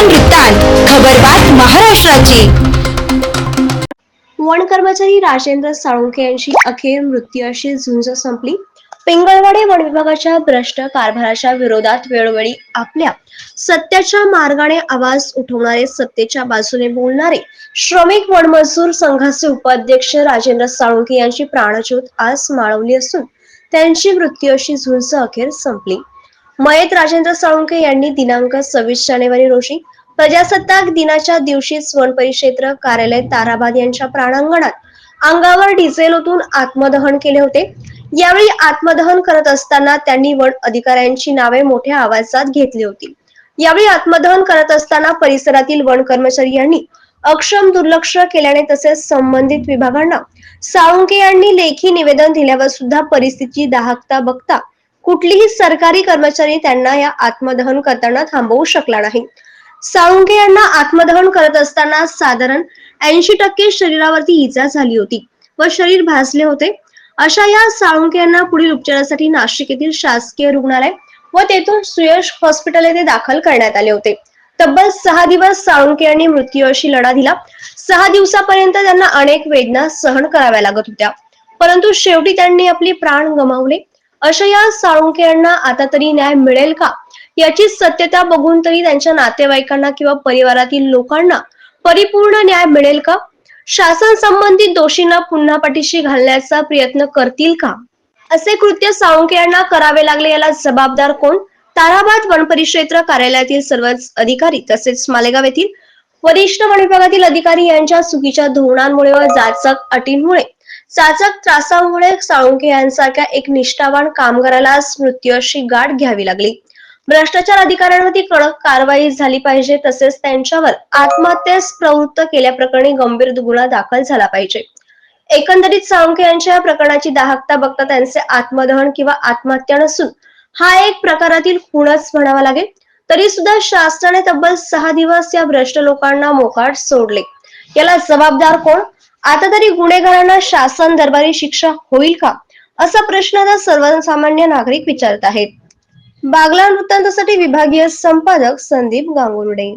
वृत्तांत खबरबात महाराष्ट्राची. वन कर्मचारी राजेंद्र साळुंखे यांची अखेर मृत्यूशी झुंज संपली. पिंगळवाडे वन विभागाच्या भ्रष्ट कारभाराच्या विरोधात वेळोवेळी आपल्या सत्याच्या मार्गाने आवाज उठवणारे सत्तेच्या बाजूने बोलणारे श्रमिक वनमजूर संघाचे उपाध्यक्ष राजेंद्र साळुंखे यांची प्राणज्योत आज माळवली असून त्यांची मृत्यूशी झुंज अखेर संपली. मयत राजेंद्र साळुंके यांनी दिनांक सव्वीस जानेवारी रोजी प्रजासत्ताक दिनाच्या दिवशी वन परिक्षेत्र कार्यालय ताराबाद यांच्या प्राणांगणात अंगावर डिझेल ओतून आत्मदहन केले होते. यावेळी आत्मदहन करत असताना त्यांनी वन अधिकाऱ्यांची नावे मोठ्या आवाजात घेतली होती. यावेळी आत्मदहन करत असताना परिसरातील वन कर्मचारी यांनी अक्षम दुर्लक्ष केल्याने तसेच संबंधित विभागांना साळुंके यांनी लेखी निवेदन दिल्यावर सुद्धा परिस्थितीची दाहकता बघता कुठलीही सरकारी कर्मचारी त्यांना या आत्मदहन करताना थांबवू शकला नाही. साळुंके यांना आत्मदहन करत असताना साधारण ऐंशी टक्के शरीरावरती इजा झाली होती व शरीर भाजले होते. अशा या साळुंके यांना पुढील उपचारासाठी नाशिक येथील शासकीय रुग्णालय व तेथून सुयश हॉस्पिटल येथे दाखल करण्यात आले होते. तब्बल सहा दिवस साळुंके यांनी मृत्यूशी लढा दिला. सहा दिवसापर्यंत त्यांना अनेक वेदना सहन कराव्या लागत होत्या. परंतु शेवटी त्यांनी आपले प्राण गमावले. अशा या साळुंके यांना आता तरी न्याय मिळेल का? याची सत्यता बघून तरी त्यांच्या नातेवाईकांना किंवा परिवारातील लोकांना परिपूर्ण न्याय मिळेल का? शासन संबंधित दोषींना पुन्हा पाठीशी घालण्याचा प्रयत्न करतील का? असे कृत्य साळुंके यांना करावे लागले याला जबाबदार कोण? ताराबाद वन परिक्षेत्र कार्यालयातील सर्वच अधिकारी तसेच मालेगाव येथील वरिष्ठ वन विभागातील अधिकारी यांच्या चुकीच्या धोरणांमुळे व जाचक अटींमुळे चाचक त्रासामुळे साळुंखे यांसारख्या एक निष्ठावान कामगाराला मृत्यूशी गाठ घ्यावी लागली. भ्रष्टाचार अधिकाऱ्यांवरती कडक कारवाई झाली पाहिजे तसेच त्यांच्यावर आत्महत्येस प्रवृत्त केल्याप्रकरणी गंभीर गुन्हा दाखल झाला पाहिजे. एकंदरीत साळुंखे यांच्या या प्रकरणाची दाहकता बघता त्यांचे आत्मदहन किंवा आत्महत्या नसून हा एक प्रकारातील खूणच म्हणावा लागेल. तरी सुद्धा शासनाने तब्बल सहा दिवस या भ्रष्ट लोकांना मोकाट सोडले. याला जबाबदार कोण? आता तरी गुन्हेगारांना शासन दरबारी शिक्षा होईल का? असा प्रश्न आता सर्वसामान्य नागरिक विचारत आहेत. बागला वृत्तांतासाठी विभागीय संपादक संदीप गांगुर्डे.